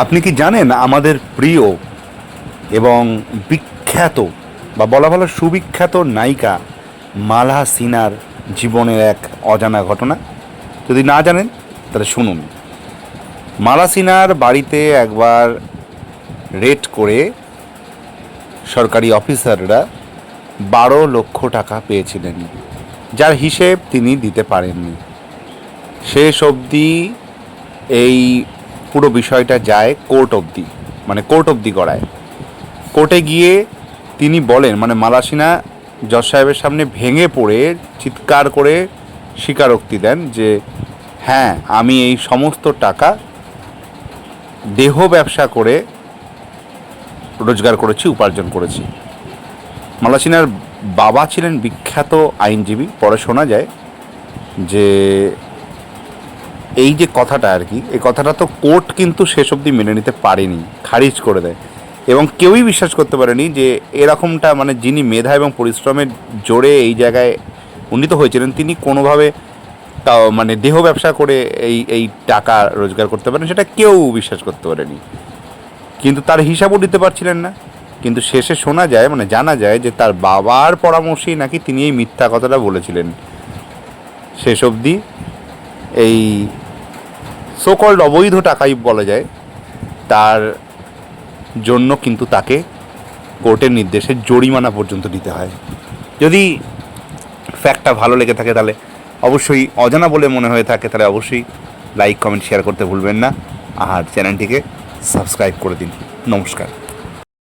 আপনি কি জানেন আমাদের প্রিয় এবং বিখ্যাত বা বলা ভালো সুবিখ্যাত নায়িকা মালা সিনার জীবনের এক অজানা ঘটনা? যদি না জানেন, তাহলে শুনুন। মালা সিনার বাড়িতে একবার রেড করে সরকারি অফিসাররা বারো লক্ষ টাকা পেয়েছিলেন, যার হিসেব তিনি দিতে পারেননি। শেষ অবধি এই পুরো বিষয়টা যায় কোর্ট অবধি মানে কোর্ট অবধি করায় কোর্টে গিয়ে তিনি বলেন মানে মালাসিনা জজ সাহেবের সামনে ভেঙে পড়ে, চিৎকার করে স্বীকারোক্তি দেন যে হ্যাঁ আমি এই সমস্ত টাকা দেহ ব্যবসা করে রোজগার করেছি, উপার্জন করেছি। মালাসিনার বাবা ছিলেন বিখ্যাত আইনজীবী। পরে শোনা যায় যে এই যে কথাটা আর কি, এই কথাটা তো কোর্ট কিন্তু শেষ অবধি মেনে নিতে পারেনি, খারিজ করে দেয়। এবং কেউই বিশ্বাস করতে পারেনি যে এরকমটা মানে যিনি মেধা এবং পরিশ্রমের জোরে এই জায়গায় উন্নীত হয়েছিলেন, তিনি কোনোভাবে তাও মানে দেহ ব্যবসা করে এই এই টাকা রোজগার করতে পারেন, সেটা কেউ বিশ্বাস করতে পারেনি। কিন্তু তার হিসাবও দিতে পারছিলেন না। কিন্তু শেষে শোনা যায় মানে জানা যায় যে তার বাবার পরামর্শেই নাকি তিনি এই মিথ্যা কথাটা বলেছিলেন। শেষ অবধি এই সোকল্ড অবৈধ টাকাই বলা যায়, তার জন্য কিন্তু তাকে কোর্টের নির্দেশে জরিমানা পর্যন্ত দিতে হয়। যদি ফ্যাক্টটা ভালো লেগে থাকে তাহলে অবশ্যই অজানা বলে মনে হয়ে থাকে, তাহলে অবশ্যই লাইক কমেন্ট শেয়ার করতে ভুলবেন না। আর চ্যানেলটিকে সাবস্ক্রাইব করে দিন। নমস্কার।